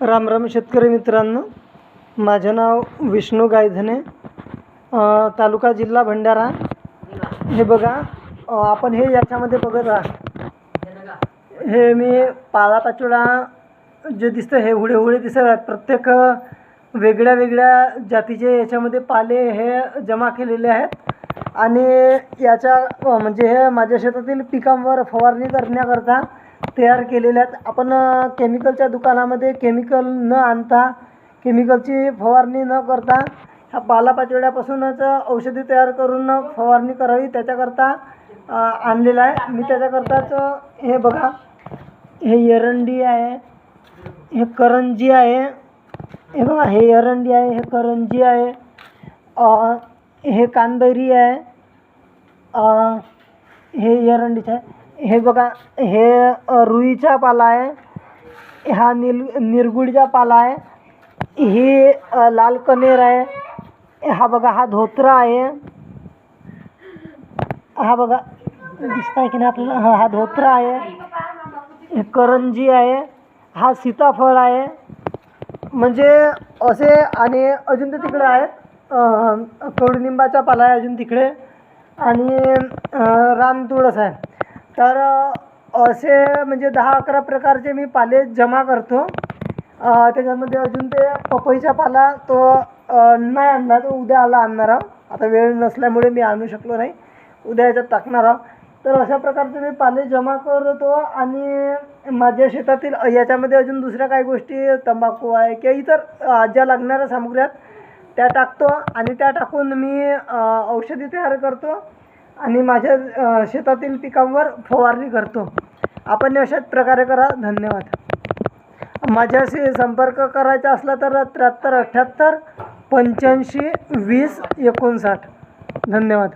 राम राम शेतकरी मित्रांनो. माझं नाव विष्णू गायधने. तालुका जिल्हा भंडारा. हे बघा आपण हे याच्यामध्ये बघत राहा. हे मी पालापाचोळा जे दिसतं हे हुळे हुळे दिसत प्रत्येक वेगळ्या वेगळ्या जातीचे याच्यामध्ये पाले हे जमा केलेले आहेत. आणि याच्या म्हणजे हे माझ्या शेतातील पिकांवर फवारणी करण्याकरता तयार केलेल्या आहेत आपण केमिकलच्या दुकानामध्ये केमिकल न आणता केमिकलची फवारणी न करता ह्या पालापाचोळ्यापासूनच औषधी तयार करून फवारणी करावी त्याच्याकरता आणलेला आणलेलं आहे. मी त्याच्याकरताच हे बघा हे एरंडी आहे हे करंजी आहे हे बघा हे एरंडी आहे हे करंजी आहे हे कांदरी आहे हे एरंडीचं आहे. हे बघा हे रुईचा पाला आहे. हा निल निरगुडीचा पाला आहे. ही लाल कनेर आहे. हा बघा हा धोत्रा आहे. हा बघा दिसत आहे की नाही आपल्याला? हा हा धोत्रा आहे. करंजी आहे. हा सीताफळ आहे. म्हणजे असे आणि अजून तर तिकडे आहेत. कडुलिंबाचा कडुनिंबाचा पाला आहे अजून तिकडे. आणि रानतुळस आहे. तर असे म्हणजे दहा अकरा प्रकारचे मी पाले जमा करतो. त्याच्यामध्ये अजून ते पपईचा पाला तो नाही आणला तो उद्या आला आणणार आहो आता वेळ नसल्यामुळे मी आणू शकलो नाही. उद्या याच्यात टाकणार आहोत. तर अशा प्रकारचे मी पाले जमा करतो आणि माझ्या शेतातील याच्यामध्ये अजून दुसऱ्या काही गोष्टी तंबाखू आहे किंवा इतर ज्या लागणाऱ्या सामुग्री त्या टाकतो आणि त्या टाकून मी औषधी तयार करतो. आणि माझ्या शेतातील पिकांवर फवारणी करतो. आपण अशाच प्रकारे करा. धन्यवाद. माझ्याशी संपर्क करायचा असला तर त्र्याहत्तर अठ्ठ्याहत्तर पंच्याऐंशी वीस एकोणसाठ. धन्यवाद.